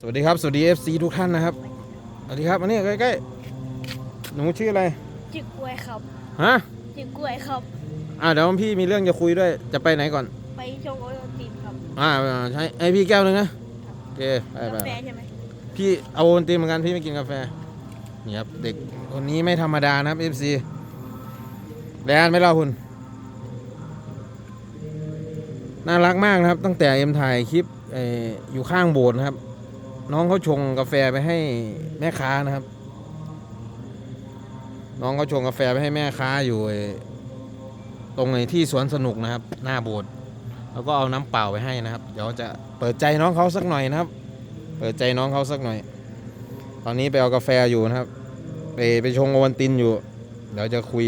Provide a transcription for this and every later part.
สวัสดีครับ สวัสดี FC ทุกท่านนะครับ สวัสดีครับอันนี้ใกล้ๆ หนูชื่ออะไร จิกกล้วยครับ ฮะ จิกกล้วยครับ อ่าเดี๋ยวพี่มีเรื่องจะคุยด้วย จะไปไหนก่อน ไปชงโอโยตินครับ อ่าใช้ให้พี่แก้วหนึงนะ โอเค ไปไปกาแฟใช่ไหมพี่เอาโอนตีนเหมือนกันพี่ไม่กินกาแฟ นี่ครับ เด็กคนนี้ไม่ธรรมดานะครับ FC แลนไม่เล่าคุณ น่ารักมากนะครับ ตั้งแต่เอ็มถ่ายคลิปเอออยู่ข้างโบสถ์นะครับ น้องเขาชงกาแฟไปให้แม่ค้านะครับ น้องเขาชงกาแฟไปให้แม่ค้าอยู่ตรงไอ้ที่สวนสนุกนะครับ หน้าโบสถ์แล้วก็เอาน้ำเปล่าไปให้นะครับ เดี๋ยวจะเปิดใจน้องเขาสักหน่อยนะครับ เปิดใจน้องเขาสักหน่อย ตอนนี้ไปเอากาแฟอยู่นะครับ ไปไปชงโอวัลตินอยู่ เดี๋ยวจะคุย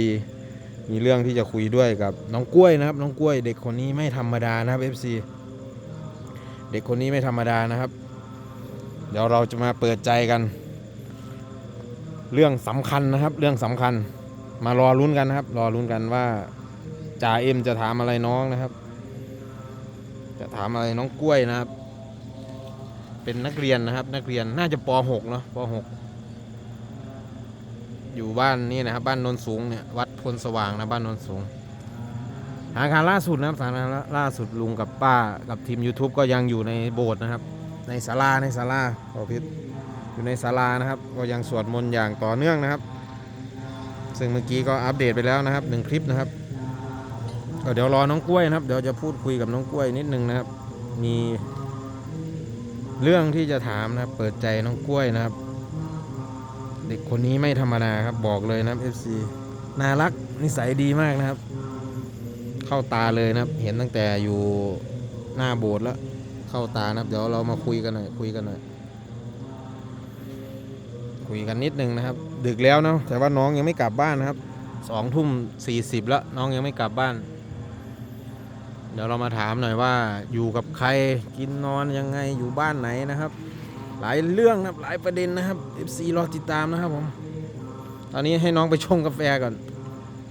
มีเรื่องที่จะคุยด้วยกับน้องกล้วยนะครับ น้องกล้วย เด็กคนนี้ไม่ธรรมดานะครับ FC เด็กคนนี้ไม่ธรรมดานะครับ เดี๋ยวเราจะมาเปิดใจกัน เรื่องสำคัญนะครับ เรื่องสำคัญ มารอลุ้นกันนะครับ รอลุ้นกันว่าจ่าเอ็มจะถามอะไรน้องนะครับ จะถามอะไรน้องกล้วยนะครับ เป็นนักเรียนนะครับ นักเรียนน่าจะป .6 เนาะป .6 อยู่บ้านนี่นะครับ บ้านโนนสูงเนี่ยวัดพลสว่างนะบ้านโนนสูงสถานการณ์ล่าสุดนะครับสถานการณ์ล่าสุดลุงกับป้ากับทีม YouTube ก็ยังอยู่ในโบสถ์นะครับ ในศาลาในศาลาขอพิษอยู่ในศาลานะครับ ก็ยังสวดมนต์อย่างต่อเนื่องนะครับ ซึ่งเมื่อกี้ก็อัปเดตไปแล้วนะครับหนึ่งคลิปนะครับก็เดี๋ยวรอน้องกล้วยนะครับ เดี๋ยวจะพูดคุยกับน้องกล้วยนิดนึงนะครับ มีเรื่องที่จะถามนะครับเปิดใจน้องกล้วยนะครับ เด็กคนนี้ไม่ธรรมดาครับบอกเลยนะครับ FC น่ารักนิสัยดีมากนะครับ เข้าตาเลยนะครับ เห็นตั้งแต่อยู่หน้าโบสถ์แล้ว เข้าตานะครับ เดี๋ยวเรามาคุยกันหน่อยคุยกันหน่อยคุยกันนิดนึงนะครับ ดึกแล้วเนาะแต่ว่าน้องยังไม่กลับบ้านนะครับสองทุ่มสี่สิบแล้วน้องยังไม่กลับบ้าน เดี๋ยวเรามาถามหน่อยว่า อยู่กับใครกินนอนยังไงอยู่บ้านไหนนะครับ หลายเรื่องนะครับหลายประเด็นนะครับ FC รอติดตามนะครับผมตอนนี้ให้น้องไปชงกาแฟก่อน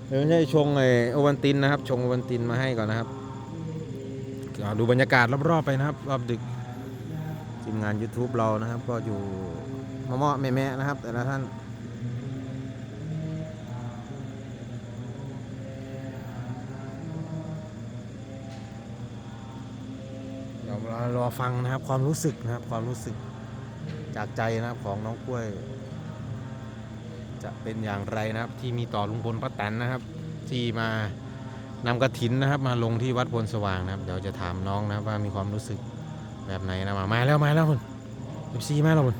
เดี๋ยวไม่ใช่ชงไอโอวันตินนะครับ ชงโอวันตินมาให้ก่อนนะครับ ดูบรรยากาศรอบๆไปนะครับ รอบดึกทีมงาน YouTube เรานะครับ ก็อยู่มะเมาะแม่ๆนะครับ แต่ละท่านเดี๋ยวเรารอฟังนะครับความรู้สึกนะครับ ความรู้สึกจากใจนะครับของน้องกล้วย จะเป็นอย่างไรนะครับที่มีต่อลุงพลป้าแตนนะครับ ที่มา นำกระถินนะครับ มาลงที่วัดพลสว่างนะครับ เดี๋ยวจะถามน้องนะครับว่ามีความรู้สึกแบบไหนนะมามาแล้วมาแล้วคุณเอฟซีมาแล้วคุณ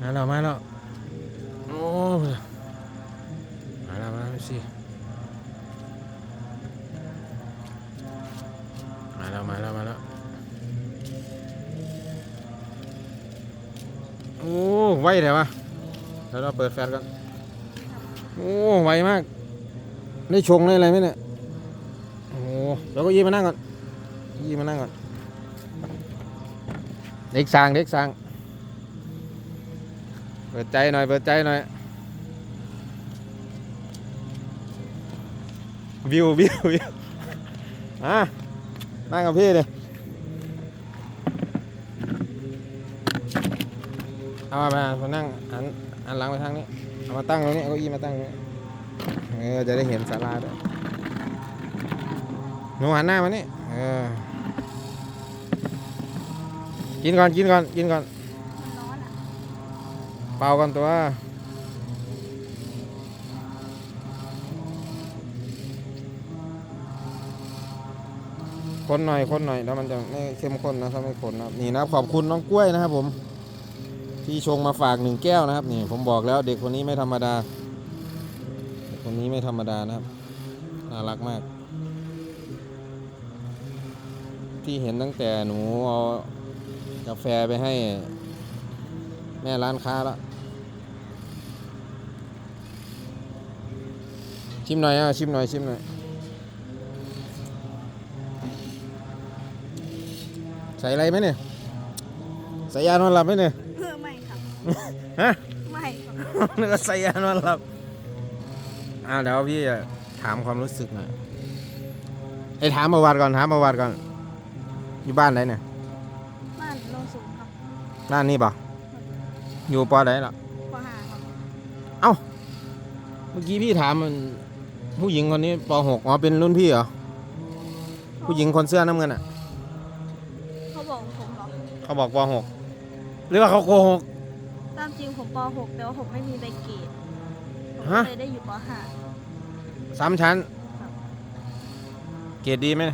มาแล้วมาแล้วโอ้มาแล้วมาเอฟซีมาแล้วมาแล้วมาแล้วโอ้ไวเลยวะเดี๋ยวเราเปิดแฟลชกันโอ้ไวมาก ได้ชงได้อะไรไหมเนี่ย เดี๋ยวก็ยี่มานั่งก่อนยี่มานั่งก่อน เด็กสร้างเด็กสร้าง เปิดใจหน่อย เปิดใจหน่อย วิววิววิวอะนั่งกับพี่เลยเอามามานั่งหันหันหลังไปทางนี้ เอามาตั้งตรงนี้เอาเก้าอี้มาตั้งตรงนี้เออจะได้เห็นศาลาด้วย หนูหันหน้ามานี่เออกินก่อนกินก่อนกินก่อน ร้อนอะเป่าก่อนตัว คนหน่อยคนหน่อยแล้วมันจะไม่เข้มข้นนะถ้าไม่คนนะครับนี่นะครับขอบคุณน้องกล้วยนะครับผม ที่ชงมาฝากหนึ่งแก้วนะครับ นี่ ผมบอกแล้วเด็กคนนี้ไม่ธรรมดาเด็กคนนี้ไม่ธรรมดานะครับ น่ารักมาก ที่เห็นตั้งแต่หนูเอากาแฟไปให้ แม่ร้านค้าแล้วชิมหน่อยอะชิมหน่อยชิมหน่อยใส่อะไรไหมเนี่ยใส่ยานอนหลับไหมเนี่ยเพื่อไม่ครับ ฮะไม่ครับนึกว่าใส่ยานอนหลับอ่าเดี๋ยวพี่จะถามความรู้สึกหน่อยไอ้ยถามประวัติก่อนถามประวัติก่อน อยู่บ้านไหนเนี่ย บ้านโนนสูงครับด้านนี้ป่ะอยู่ปอไหนล่ะ ปห้าครับเมื่อกี้พี่ถามมันผู้หญิงคนนี้ปหกอ๋อเป็นรุ่นพี่เหรอ ผู้หญิงคนเสื้อน้ำเงินอะ เขาบอกผมเหรอ เขาบอกปหกหรือว่าเขาโกหก ตามจริงผมปหกแต่ว่าผมไม่มีใบเกรดผมฮะ เลยได้อยู่ปห้า สามชั้นครับเกรดดีไหม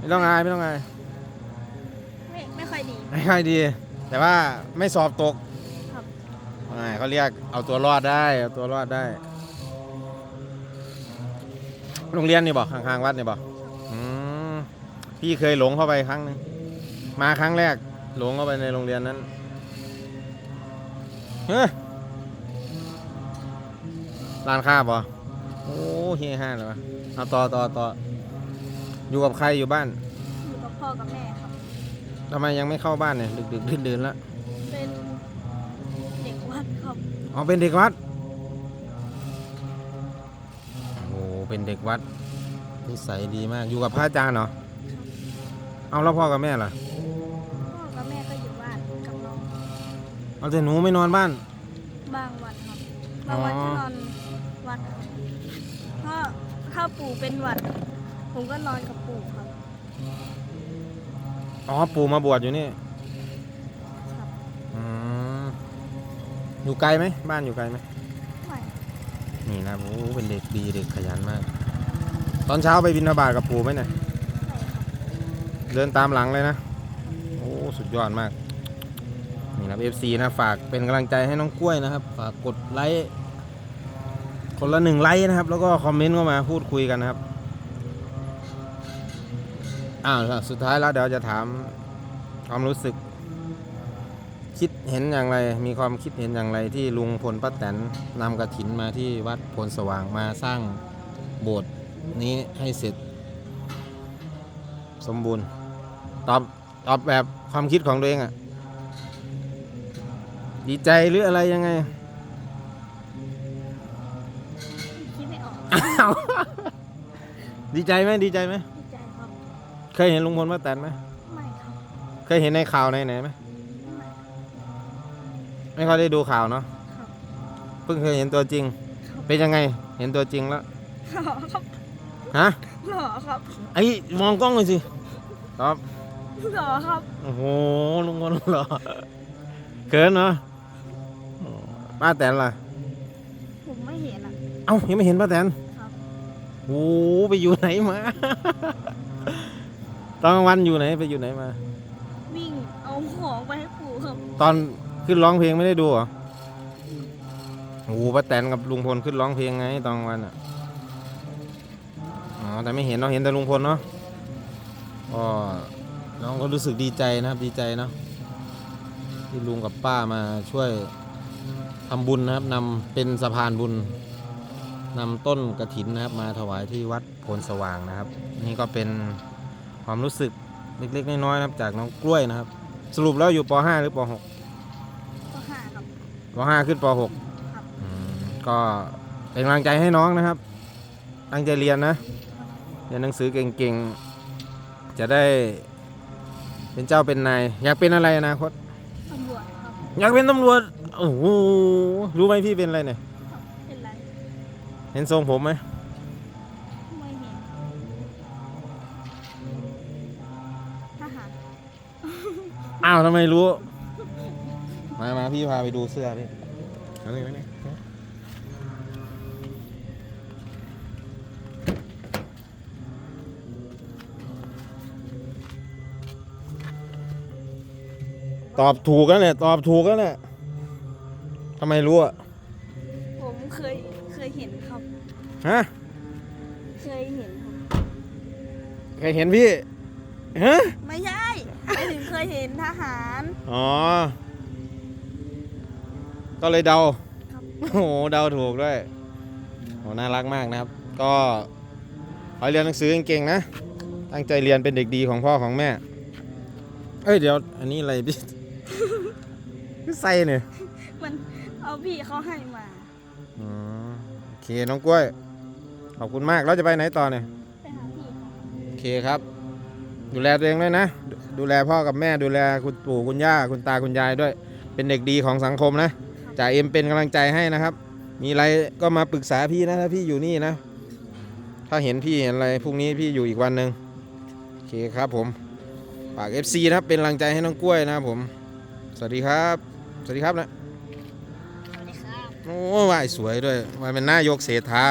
ไม่ต้องอายไม่ต้องอายไม่ไม่ค่อยดี ไม่ค่อยดี แต่ว่าไม่สอบตกครับ อ่าเขาเรียกเอาตัวรอดได้เอาตัวรอดได้ โรงเรียนนี่บอกข้างๆวัดนี่บอกอืมพี่เคยหลงเข้าไปครั้งหนึงมาครั้งแรก หลงเข้าไปในโรงเรียนนั้นเฮ้ยร้านค้าบอโอ้เฮียห้าเลยวะเอาต่อต่อต่อ อยู่กับใครอยู่บ้านอยู่กับพ่อกับแม่ครับ ทำไมยังไม่เข้าบ้านเนี่ยดึกดึกดื่นดื่นๆแล้วเป็นเด็กวัดครับอ๋อเป็นเด็กวัดโอ้โหเป็นเด็กวัดนิสัยดีมากอยู่กับพระอาจารย์เหรอเอาแล้วพ่อกับแม่ล่ะพ่อกับแม่ก็อยู่บ้านกับน้องเอาแต่หนูไม่นอนบ้าน บางวันครับบางวันอ๋อก็นอนวัดครับถ้าถ้าปู่เป็นหวัด ผมก็นอนกับปู่ครับ อ๋อปู่มาบวชอยู่นี่ครับ อืมอยู่ไกลไหมบ้านอยู่ไกลไหมไม่นี่นะโอ้โหเป็นเด็กดีเด็กขยันมาก ตอนเช้าไปบินบาตกับปู่ไหมเนี่ยไม่ครับเดินตามหลังเลยนะโอ้สุดยอดมาก นี่นะ FC นะฝากเป็นกำลังใจให้น้องกล้วยนะครับ ฝากกดไลค์คนละหนึ่งไลค์นะครับ แล้วก็คอมเมนต์เข้ามาพูดคุยกันนะครับ อ้าวแล้วสุดท้ายแล้วเดี๋ยวจะถามความรู้สึก คิดเห็นอย่างไร มีความคิดเห็นอย่างไรที่ลุงพลป้าแตนนำกระถินมาที่วัดพลสว่างมาสร้างโบสถ์นี้ให้เสร็จ สมบูรณ์ ตอบตอบแบบความคิดของตัวเองอะดีใจหรืออะไรยังไงคิดไม่ออกอ้าวดีใจไหมดีใจไหมดีใจครับ เคยเห็นลุงพลป้าแตนไหมไม่ครับเคยเห็นในข่าวในไหนไหมไม่ไม่ค่อยได้ดูข่าวเนาะครับเพิ่งเคยเห็นตัวจริง เป็นยังไง เห็นตัวจริงแล้วหล่อครับฮะหล่อครับไอ้มองกล้องเลยสิตอบหล่อครับโอ้โหลุงพลเหรอเกินเนาะป้าแตนล่ะผมไม่เห็นอะเอ้ายังไม่เห็นป้าแตนครับโอ้โหไปอยู่ไหนมา ตอนกลางวันอยู่ไหนไปอยู่ไหนมา วิ่งเอาของไปให้ปู่ครับตอนขึ้นร้องเพลงไม่ได้ดูเหรอโอ้โหป้าแตนกับลุงพลขึ้นร้องเพลงไงตอนกลางวันอะอ๋อแต่ไม่เห็นเราะเห็นแต่ลุงพลเนาะก็น้องก็รู้สึกดีใจนะครับดีใจเนาะที่ลุงกับป้ามาช่วยทำบุญนะครับนำเป็นสะพานบุญนำต้นกระถินนะครับ มาถวายที่วัดโพนสว่างนะครับ นี่ก็เป็น ความรู้สึกเล็กๆน้อยๆนะครับ จากน้องกล้วยนะครับ สรุปแล้วอยู่ป .5 หรือป .6 ก็ห้าครับ ป .5 ขึ้นป .6 ครับอืมก็เป็นกำลังใจให้น้องนะครับ ตั้งใจเรียนนะ เรียนหนังสือเก่งๆ จะได้เป็นเจ้าเป็นนาย อยากเป็นอะไรอนาคต ตำรวจครับ อยากเป็นตำรวจ โอ้โห รู้ไหมพี่เป็นอะไรเนี่ย เป็นไร เห็นทรงผมไหมไม่ อ้าวทำไมรู้ มามาพี่พาไปดูเสื้อพี่เอานี่มานี่ตอบถูกแล้วเนี่ยตอบถูกแล้วเนี่ยทำไมรู้อะผมเคยเคยเห็นครับ ฮะ เคยเห็นครับ เคยเห็นพี่ ฮะ ไม่ใช่ ไม่ถึงเคยเห็นทหารอ๋อ ก็เลยเดาครับโอ้โหเดาถูกด้วยโหน่ารักมากนะครับ ก็ขอให้เรียนหนังสือเก่งๆนะ ตั้งใจเรียนเป็นเด็กดีของพ่อของแม่ เอ้ยเดี๋ยว อันนี้อะไรพี่ ใส่เนี่ยมันเอาพี่เขาให้มาอืมโอเคน้องกล้วย ขอบคุณมากแล้วจะไปไหนต่อเนี่ย ไปหาพี่ครับโอเคครับ ดูแลตัวเองด้วยนะครับ ดูแลพ่อกับแม่ดูแลคุณปู่คุณย่าคุณตาคุณยายด้วย เป็นเด็กดีของสังคมนะจ่าเอ็มเป็นกำลังใจให้นะครับ มีอะไรก็มาปรึกษาพี่นะถ้าพี่อยู่นี่นะ ถ้าเห็นพี่เห็นอะไรพรุ่งนี้พี่อยู่อีกวันหนึ่งโอเคครับผมฝาก FC นะครับเป็นกำลังใจให้น้องกล้วยนะครับผม สวัสดีครับ สวัสดีครับนะ สวัสดีครับ โอ้วายสวยด้วยวายเป็นหน้ายกเศรษฐา